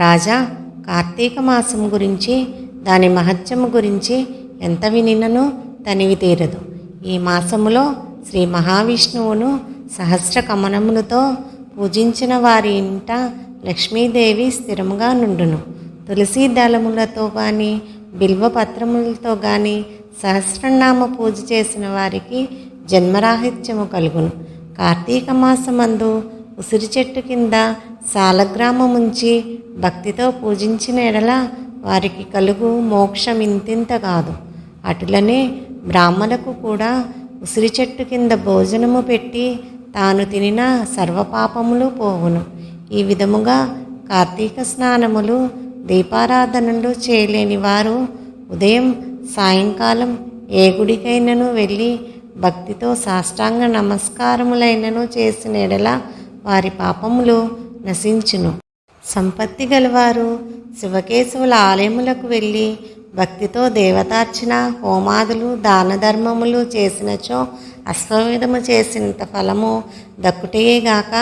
రాజా కార్తీక మాసం గురించి దాని మహత్యము గురించి ఎంత వినినను తనివి తీరదు. ఈ మాసములో శ్రీ మహావిష్ణువును సహస్ర కమనములతో పూజించిన వారి ఇంట లక్ష్మీదేవి స్థిరముగా నుండును. తులసి దళములతో కానీ బిల్వపత్రములతో కానీ సహస్రనామ పూజ చేసిన వారికి జన్మరాహిత్యము కలుగును. కార్తీక మాసమందు ఉసిరి చెట్టు కింద సాలగ్రామముంచి భక్తితో పూజించిన ఎడల వారికి కలుగు మోక్షం ఇంతింత కాదు. అటులనే బ్రాహ్మణకు కూడా ఉసిరి చెట్టు కింద భోజనము పెట్టి తాను తినిన సర్వపాపములు పోవును. ఈ విధముగా కార్తీక స్నానములు దీపారాధనలు చేయలేని వారు ఉదయం సాయంకాలం ఏ గుడికైనను వెళ్ళి భక్తితో సాష్టాంగ నమస్కారములైనను చేసిన ఎడలా వారి పాపములు నశించును. సంపత్తి గలవారు శివకేశవుల ఆలయములకు వెళ్ళి భక్తితో దేవతార్చన హోమాదులు దాన ధర్మములు చేసినచో అశ్వవిధము చేసినంత ఫలము దక్కుటయేగాక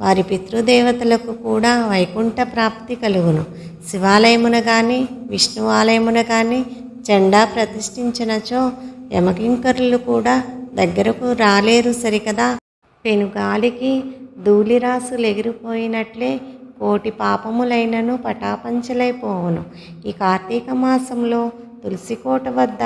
వారి పితృదేవతలకు కూడా వైకుంఠ ప్రాప్తి కలుగును. శివాలయమున కానీ విష్ణు ఆలయమున కానీ జెండా ప్రతిష్ఠించినచో యమకింకరులు కూడా దగ్గరకు రాలేరు సరికదా? పెనుగాలికి ధూళిరాసులు ఎగిరిపోయినట్లే కోటి పాపములైనను పటాపంచలైపోవును. ఈ కార్తీక మాసంలో తులసికోట వద్ద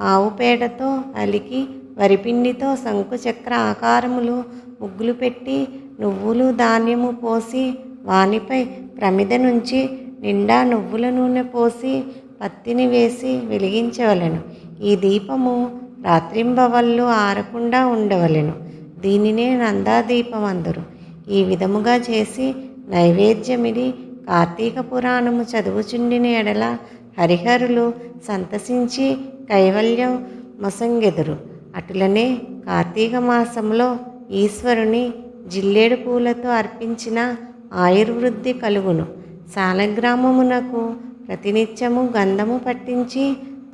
ఆవు పేడతో అలికి వరిపిండితో శంకుచక్ర ఆకారములు ముగ్గులు పెట్టి నువ్వులు ధాన్యము పోసి వానిపై ప్రమిద నుంచి నిండా నువ్వుల నూనె పోసి పత్తిని వేసి వెలిగించవలెను. ఈ దీపము రాత్రింబవళ్ళు ఆరకుండా ఉండవలెను. దీనినే నందాదీపం అందరు. ఈ విధముగా చేసి నైవేద్యమిడి కార్తీక పురాణము చదువుచుండిన ఎడల హరిహరులు సంతసించి కైవల్యం మొసంగెదురు. అటులనే కార్తీక మాసంలో ఈశ్వరుని జిల్లేడు పూలతో అర్పించిన ఆయుర్వృద్ధి కలుగును. సాలగ్రామమునకు ప్రతినిత్యము గంధము పట్టించి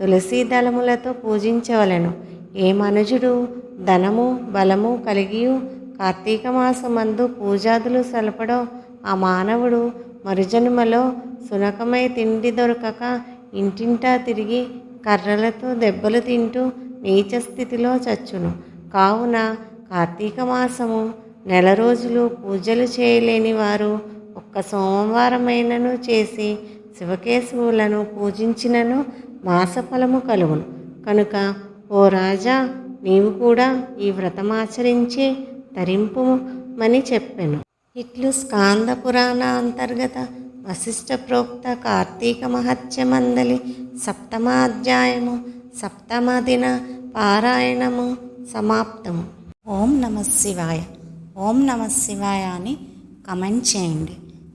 తులసీ దళములతో పూజించవలను. ఏ మనుజుడు ధనము బలము కలిగియు కార్తీక మాసమందు పూజాదులు సలపడో ఆ మానవుడు మరుజన్మలో సునకమై తిండి దొరకక ఇంటింటా తిరిగి కర్రలతో దెబ్బలు తింటూ నీచ స్థితిలో చచ్చును. కావున కార్తీక మాసము నెల రోజులు పూజలు చేయలేని వారు ఒక్క సోమవారమైనను చేసి శివకేశవులను పూజించినను మాసఫలము కలుగును. కనుక ఓ రాజా నీవు కూడా ఈ వ్రతమాచరించి తరింపుమని చెప్పెను. ఇట్లు స్కాంద పురాణ అంతర్గత వశిష్ఠ ప్రోక్త కార్తీక మహత్యమందలి సప్తమాధ్యాయము సప్తమ దిన పారాయణము సమాప్తము. ఓం నమ శివాయ. ఓం నమ శివాయ అని కమెంట్ చేయండి.